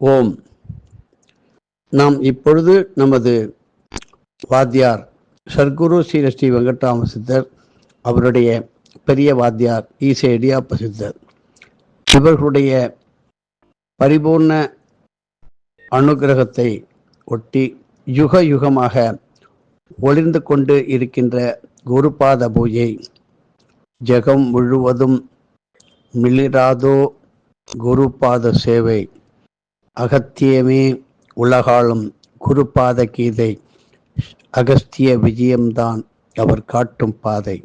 ஓம். நாம் இப்பொழுது நமது வாத்தியார் சர்க்குரு ஸ்ரீ ஸ்ரீ வெங்கட்ராம சித்தர் அவருடைய பெரிய வாத்தியார் ஈச இடியாப்ப சித்தர். இவர்களுடைய பரிபூர்ண அனுகிரகத்தை ஒட்டி யுக யுகமாக ஒளிர்ந்து கொண்டு இருக்கின்ற குருபாத பூஜை ஜெகம் முழுவதும் மிளிராதோ குருபாத சேவை. அகத்தியமே உலகாலும் குருபாத கீதை அகஸ்திய விஜயம்தான் அவர் காட்டும் பாதை.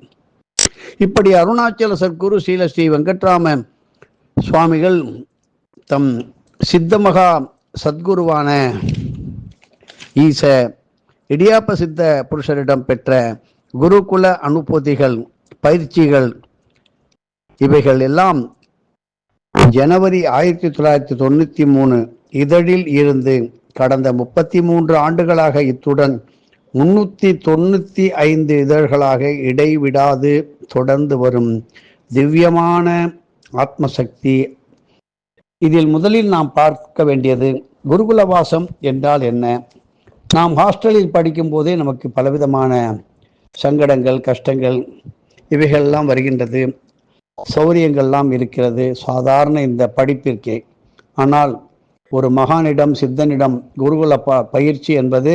இப்படி அருணாச்சல சத்குரு ஸ்ரீல ஸ்ரீ வெங்கட்ராம சுவாமிகள் தம் சித்தமகா சத்குருவான ஈச இடியாப்ப சித்த புருஷரிடம் பெற்ற குருகுல அனுபூதிகள் பயிற்சிகள் இவைகள் எல்லாம் ஜனவரி ஆயிரத்தி தொள்ளாயிரத்தி தொண்ணூற்றி மூணு இதழில் இருந்து கடந்த முப்பத்தி மூன்று ஆண்டுகளாக இத்துடன் முன்னூற்றி தொண்ணூற்றி ஐந்து இதழ்களாக இடைவிடாது தொடர்ந்து வரும் திவ்யமான ஆத்மசக்தி. இதில் முதலில் நாம் பார்க்க வேண்டியது குருகுலவாசம் என்றால் என்ன? நாம் ஹாஸ்டலில் படிக்கும் போதே நமக்கு பலவிதமான சங்கடங்கள் கஷ்டங்கள் இவைகள்லாம் வருகின்றது. சௌரியங்கள்லாம் இருக்கிறது. சாதாரண இந்த படிப்பிற்கே. ஆனால் ஒரு மகானிடம் சித்தனிடம் குருகுல ப பயிற்சி என்பது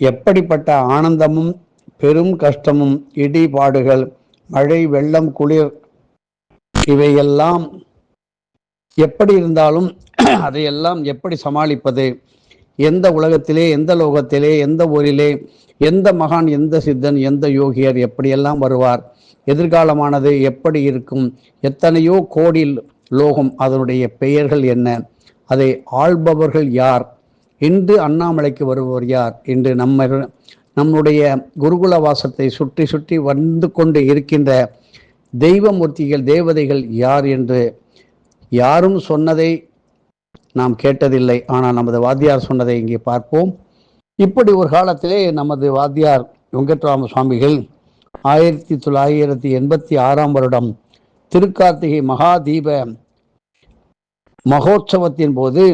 எப்படிப்பட்ட ஆனந்தமும் பெரும் கஷ்டமும் இடிபாடுகள் மழை வெள்ளம் குளிர் இவையெல்லாம் எப்படி இருந்தாலும் அதையெல்லாம் எப்படி சமாளிப்பது? எந்த உலகத்திலே எந்த லோகத்திலே எந்த ஊரிலே எந்த மகான் எந்த சித்தன் எந்த யோகியர் எப்படியெல்லாம் வருவார்? எதிர்காலமானது எப்படி இருக்கும்? எத்தனையோ கோடி லோகம் அதனுடைய பெயர்கள் என்ன? அதை ஆள்பவர்கள் யார்? இன்று அண்ணாமலைக்கு வருபவர் யார்? என்று நம்ம நம்முடைய குருகுல வாசத்தை சுற்றி சுற்றி வந்து கொண்டு இருக்கின்ற தெய்வமூர்த்திகள் தேவதைகள் யார் என்று யாரும் சொன்னதை நாம் கேட்டதில்லை. ஆனால் நமது வாத்தியார் சொன்னதை இங்கே பார்ப்போம். இப்படி ஒரு காலத்திலே நமது வாத்தியார் வெங்கட்ராம சுவாமிகள் ஆயிரத்தி தொள்ளாயிரத்தி எண்பத்தி ஆறாம் வருடம் திருக்கார்த்திகை மகாதீப மகோற்சவத்தின் போது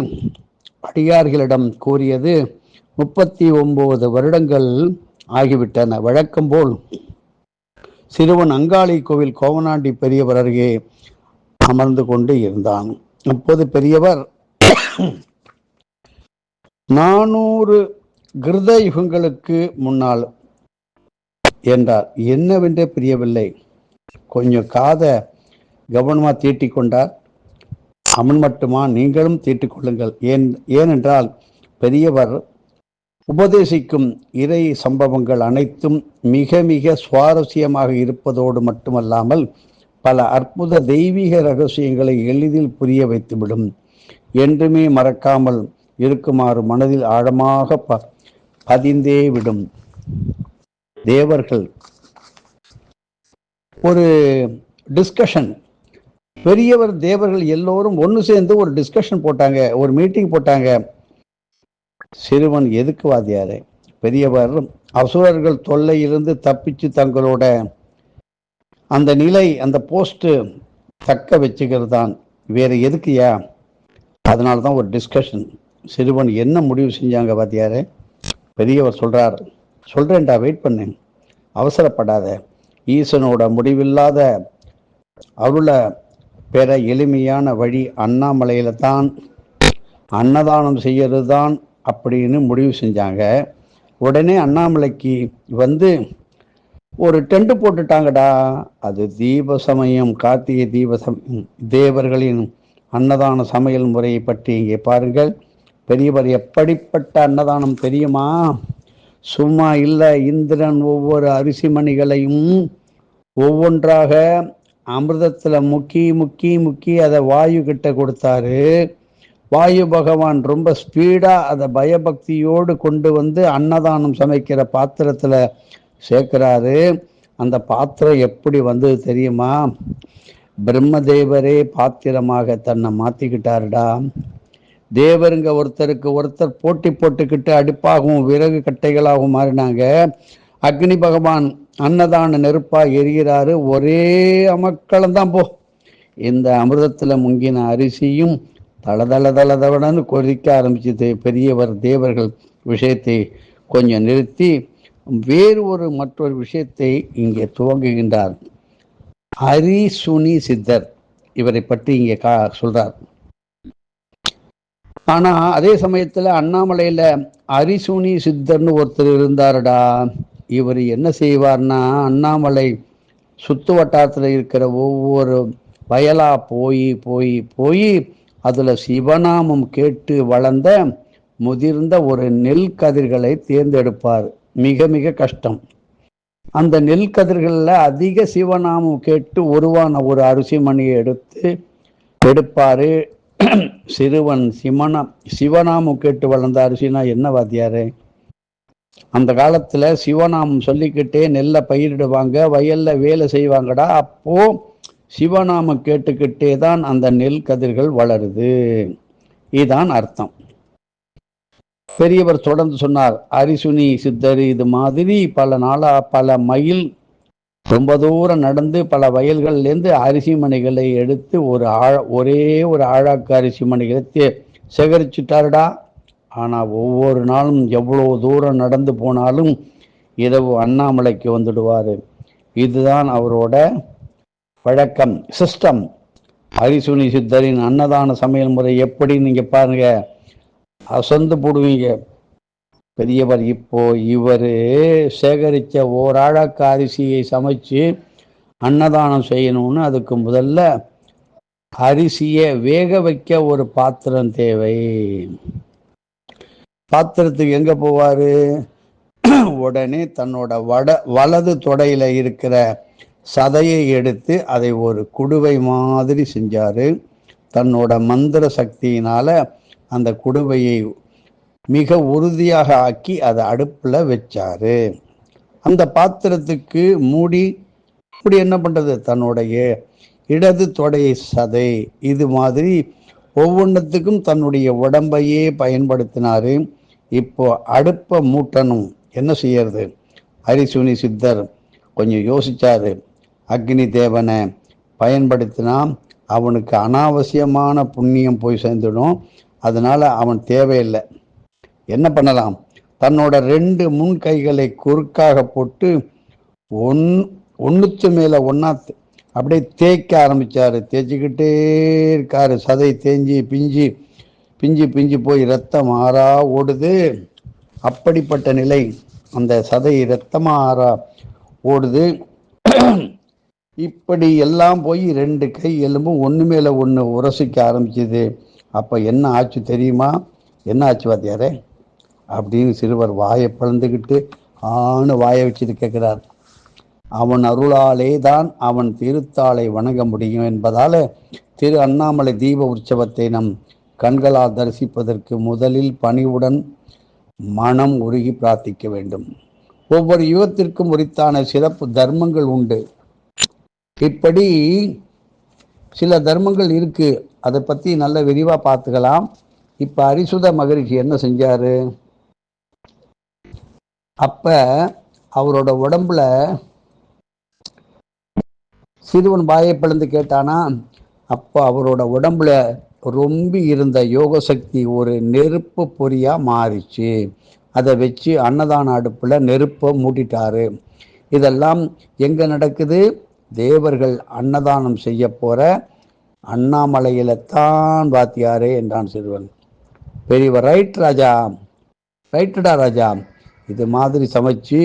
அடியார்களிடம் கூறியது முப்பத்தி ஒன்பது வருடங்கள் ஆகிவிட்டன. வழக்கம் போல் சிறுவன் அங்காளி கோவில் கோவனாண்டி பெரியவர் அருகே அமர்ந்து கொண்டு இருந்தான். அப்போது பெரியவர். நானூறு கிருத யுகங்களுக்கு முன்னால் என்றார். என்னவென்றே பிரியவில்லை. கொஞ்சம் காதை கவனமாக தீட்டி கொண்டார். அவன் மட்டுமா? நீங்களும் தீட்டுக்கொள்ளுங்கள் ஏன் ஏனென்றால் பெரியவர் உபதேசிக்கும் இறை சம்பவங்கள் அனைத்தும் மிக மிக சுவாரஸ்யமாக இருப்பதோடு மட்டுமல்லாமல் பல அற்புத தெய்வீக ரகசியங்களை எளிதில் புரிய வைத்துவிடும். என்றுமே மறக்காமல் இருக்குமாறு மனதில் ஆழமாக ப பதிந்தே விடும். தேவர்கள். ஒரு டிஸ்கஷன் பெரியவர் தேவர்கள் எல்லோரும் ஒன்று சேர்ந்து ஒரு டிஸ்கஷன் போட்டாங்க ஒரு மீட்டிங் போட்டாங்க. சிறுவன் எதுக்கு வாதியாரு? பெரியவர் அசுரர்கள் தொல்லையிலிருந்து தப்பிச்சு தங்களோட அந்த நிலை அந்த போஸ்ட்டு தக்க வச்சுக்கிறது தான். வேற எதுக்குயா அதனால தான் ஒரு டிஸ்கஷன் சிறுவன் என்ன முடிவு செஞ்சாங்க பாத்தியாரு பெரியவர் சொல்கிறார் சொல்கிறேன்டா வெயிட் பண்ணு. அவசரப்படாத. ஈசனோட முடிவில்லாத அருளை பெற எளிமையான வழி அண்ணாமலையில் தான். அன்னதானம் செய்யறது தான் அப்படின்னு முடிவு செஞ்சாங்க. உடனே அண்ணாமலைக்கு வந்து ஒரு டென்ட் போட்டுட்டாங்கடா. அது தீப சமயம் கார்த்திகை தீப சமயம். தேவர்களின் அன்னதான சமையல் முறையை பற்றி இங்கே பாருங்கள். பெரியவர் எப்படிப்பட்ட அன்னதானம் தெரியுமா? சும்மா இல்லை. இந்திரன் ஒவ்வொரு அரிசி மணிகளையும் ஒவ்வொன்றாக அமிர்தத்தில் முக்கி முக்கி முக்கி அதை வாயு கிட்ட கொடுத்தாரு. வாயு பகவான் ரொம்ப ஸ்பீடாக அதை பயபக்தியோடு கொண்டு வந்து அன்னதானம் சமைக்கிற பாத்திரத்தில் சேர்க்கிறாரு. அந்த பாத்திரம் எப்படி வந்தது தெரியுமா? பிரம்மதேவரே பாத்திரமாக தன்னை மாற்றிக்கிட்டாருடா தேவருங்க ஒருத்தருக்கு ஒருத்தர் போட்டி போட்டுக்கிட்டு அடுப்பாகவும் விறகு கட்டைகளாகவும் மாறினாங்க. அக்னி பகவான் அன்னதான நெருப்பாக எரிகிறாரு. ஒரே அமக்களம் தான் போ. இந்த அமிர்தத்தில் முங்கின அரிசியும் தள தள தள கொதிக்க ஆரம்பிச்சது. பெரியவர் தேவர்கள் விஷயத்தை கொஞ்சம் நிறுத்தி வேறு ஒரு மற்றொரு விஷயத்தை இங்கே துவங்குகின்றார். ஹரிசுனி சித்தர் இவரை பற்றி இங்கே கா சொல்றார். ஆனால் அதே சமயத்தில் அண்ணாமலையில் அரிசுனி சித்தர்னு ஒருத்தர் இருந்தாருடா. இவர் என்ன செய்வார்னா அண்ணாமலை சுத்து வட்டாரத்தில் இருக்கிற ஒவ்வொரு வயலாக போய் போய் போய் அதில் சிவநாமம் கேட்டு வளர்ந்த முதிர்ந்த ஒரு நெல் கதிர்களை தேர்ந்தெடுப்பார். மிக மிக கஷ்டம். அந்த நெல் கதிர்களில் அதிக சிவநாமம் கேட்டு உருவான ஒரு அரிசி மணியை எடுத்து எடுப்பார். சிறுவன் சிவனா சிவநாமம் கேட்டு வளர்ந்த அரிசினா என்ன வாத்தியாரு? அந்த காலத்தில் சிவநாமம் சொல்லிக்கிட்டே நெல்லை பயிரிடுவாங்க வயலில் வேலை செய்வாங்கடா. அப்போ சிவநாமம் கேட்டுக்கிட்டே தான் அந்த நெல் கதிர்கள் வளருது. இதுதான் அர்த்தம். பெரியவர் தொடர்ந்து சொன்னார் அரிசுனி சித்தர் இது மாதிரி பல நாளா பல மைல் ரொம்ப தூரம் நடந்து பல வயல்கள்லேருந்து அரிசி மணிகளை எடுத்து ஒரு ஆழ ஒரே ஒரு ஆழாக்கு அரிசி மணிகளை தே சேகரிச்சுட்டாருடா. ஆனால் ஒவ்வொரு நாளும் எவ்வளோ தூரம் நடந்து போனாலும் இரவு அண்ணாமலைக்கு வந்துடுவார். இதுதான் அவரோட வழக்கம் சிஸ்டம் அரிசுனி சித்தரின் அன்னதான சமையல் முறை எப்படி நீங்கள் பாருங்க. அசந்து போடுவீங்க. பெரியவர் இப்போ இவர் சேகரித்த ஓராழக்க அரிசியை சமைச்சு அன்னதானம் செய்யணும்னு அதுக்கு முதல்ல அரிசியை வேக வைக்க ஒரு பாத்திரம் தேவை. பாத்திரத்துக்கு எங்க போவாரு? உடனே தன்னோட வட வலது தொடையில இருக்கிற சதையை எடுத்து அதை ஒரு குடுவை மாதிரி செஞ்சாரு. தன்னோட மந்திர சக்தியினால அந்த குடுவையை மிக உறுதியாக ஆக்கி அதை அடுப்புல வச்சாரு. அந்த பாத்திரத்துக்கு மூடி இப்படி என்ன பண்றது? தன்னுடைய இடது தொடை சதை இது மாதிரி ஒவ்வொன்றத்துக்கும் தன்னுடைய உடம்பையே பயன்படுத்தினாரு. இப்போ அடுப்பை மூட்டணும். என்ன செய்யறது? அரிசுனி சித்தர் கொஞ்சம் யோசிச்சாரு. அக்னி தேவனை பயன்படுத்தினா அவனுக்கு அனாவசியமான புண்ணியம் போய் சேர்ந்துடும். அதனால் அவன் தேவையில்லை. என்ன பண்ணலாம்? தன்னோட ரெண்டு முன் கைகளை குறுக்காக போட்டு ஒன் ஒன்றுத்து மேலே ஒன்றா அப்படியே தேய்க்க ஆரம்பிச்சாரு. தேய்ச்சிக்கிட்டே இருக்காரு. சதை தேஞ்சி பிஞ்சு பிஞ்சு பிஞ்சு போய் ரத்தம் ஆறா ஓடுது. அப்படிப்பட்ட நிலை அந்த சதை ரத்தமா ஆறா ஓடுது. இப்படி எல்லாம் போய் ரெண்டு கை எலும்பும் ஒன்று மேலே ஒன்று உரசிக்க ஆரம்பிச்சது. அப்போ என்ன ஆச்சு தெரியுமா? என்ன ஆச்சு வாத்தியாரே? அப்படின்னு சிறுவர் வாயை பிளந்துக்கிட்டு ஆணு வாயை வச்சுட்டு கேட்குறார். அவன் அருளாலே தான் அவன் திருத்தாளை வணங்க முடியும் என்பதால் திரு அண்ணாமலை தீப உற்சவத்தை நம் கண்களால் தரிசிப்பதற்கு முதலில் பணிவுடன் மனம் உருகி பிரார்த்திக்க வேண்டும். ஒவ்வொரு யுகத்திற்கும் உரித்தான சிறப்பு தர்மங்கள் உண்டு. இப்படி சில தர்மங்கள் இருக்கு. அதை பத்தி நல்ல விரிவா பார்த்துக்கலாம். இப்ப அரிசுத மகரிஷி என்ன செஞ்சாரு? அப்ப அவரோட உடம்புல சிறுவன் வாயை பிளந்து கேட்டானா அப்போ அவரோட உடம்புல ரொம்ப இருந்த யோக சக்தி ஒரு நெருப்பு பொறியாக மாறிச்சு. அதை வச்சு அன்னதான அடுப்பில் நெருப்பை மூட்டிட்டாரு. இதெல்லாம் எங்கே நடக்குது? தேவர்கள் அன்னதானம் செய்ய போகிற அண்ணாமலையில் தான் வாத்தியாரே என்றான் சிறுவன். பெரியவர் ரைட் ராஜா ரைட்டுடா ராஜா. இது மாதிரி சமைச்சு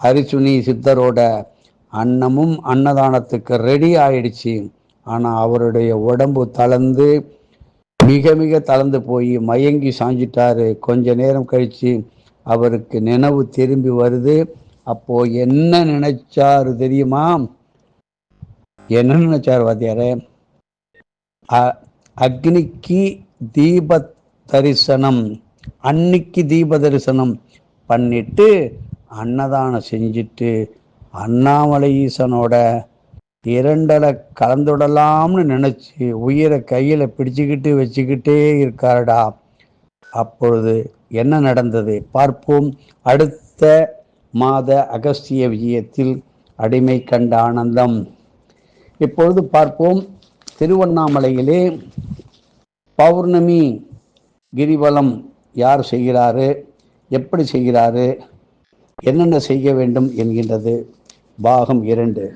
அரிசுனி சித்தரோட அன்னமும் அன்னதானத்துக்கு ரெடி ஆயிடுச்சு. ஆனால் அவருடைய உடம்பு தளர்ந்து மிக மிக தளர்ந்து போய் மயங்கி சாஞ்சிட்டாரு. கொஞ்ச நேரம் கழித்து அவருக்கு நினைவு திரும்பி வருது. அப்போ என்ன நினைச்சாரு தெரியுமா? என்ன நினைச்சார் வாத்தியாரே? அ- அக்னிக்கு தீப தரிசனம் அன்னிக்கு தீப தரிசனம் பண்ணிட்டு அன்னதானம் செஞ்சுட்டு அண்ணாமலை ஈசனோட இரண்டலை கலந்துடலாம்னு நினச்சி உயிரை கையில் பிடிச்சுக்கிட்டு வச்சுக்கிட்டே இருக்காருடா. அப்பொழுது என்ன நடந்தது? பார்ப்போம். அடுத்த மாத அகஸ்திய விஜயத்தில் அடிமை கண்ட ஆனந்தம். இப்பொழுது பார்ப்போம். திருவண்ணாமலையிலே பௌர்ணமி கிரிவலம் யார் செய்கிறாரு? எப்படி செய்கிறாரு? என்னென்ன செய்ய வேண்டும் என்கின்றது? பாகம் இரண்டு.